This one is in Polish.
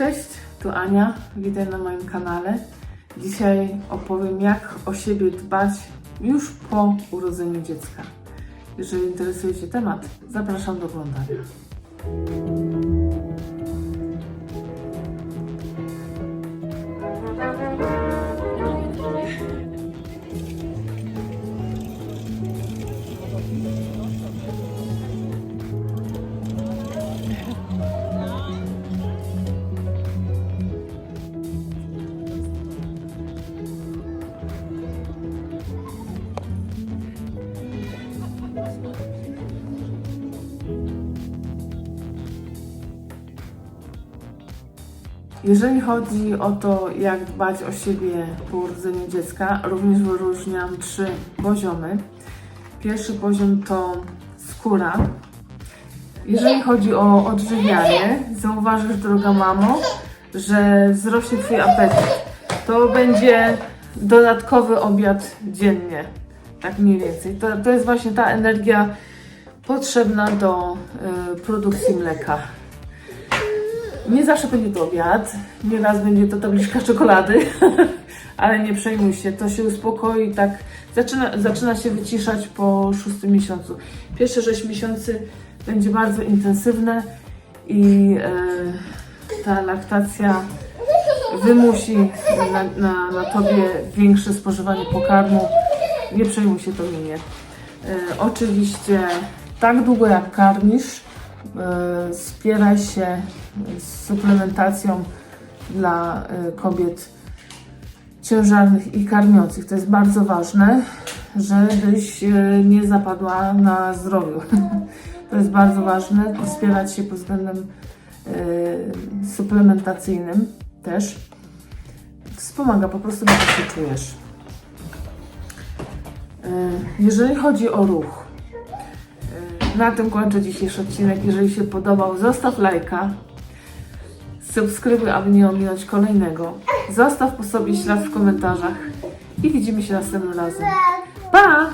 Cześć, tu Ania, witaj na moim kanale. Dzisiaj opowiem, jak o siebie dbać już po urodzeniu dziecka. Jeżeli interesuje Cię temat, zapraszam do oglądania. Jeżeli chodzi o to, jak dbać o siebie po urodzeniu dziecka, również wyróżniam trzy poziomy. Pierwszy poziom to skóra. Jeżeli chodzi o odżywianie, zauważysz, droga mamo, że wzrośnie Twój apetyt. To będzie dodatkowy obiad dziennie, tak mniej więcej. To, to jest właśnie ta energia potrzebna do y, produkcji mleka. Nie zawsze będzie to obiad, nieraz będzie to tabliczka czekolady, ale nie przejmuj się, to się uspokoi, tak zaczyna, zaczyna się wyciszać po szóstym miesiącu. Pierwsze 6 miesięcy będzie bardzo intensywne i e, ta laktacja wymusi na, na, na tobie większe spożywanie pokarmu. Nie przejmuj się, to minie. E, oczywiście tak długo jak karmisz, e, spieraj się z suplementacją dla e, kobiet ciężarnych i karmiących. To jest bardzo ważne, żebyś e, nie zapadła na zdrowiu. To jest bardzo ważne, wspierać się pod względem e, suplementacyjnym też. Wspomaga po prostu, jak się czujesz. E, Jeżeli chodzi o ruch, e, na tym kończę dzisiejszy odcinek. Jeżeli się podobał, zostaw lajka, subskrybuj, aby nie ominąć kolejnego. Zostaw po sobie ślad w komentarzach i widzimy się następnym razem. Pa!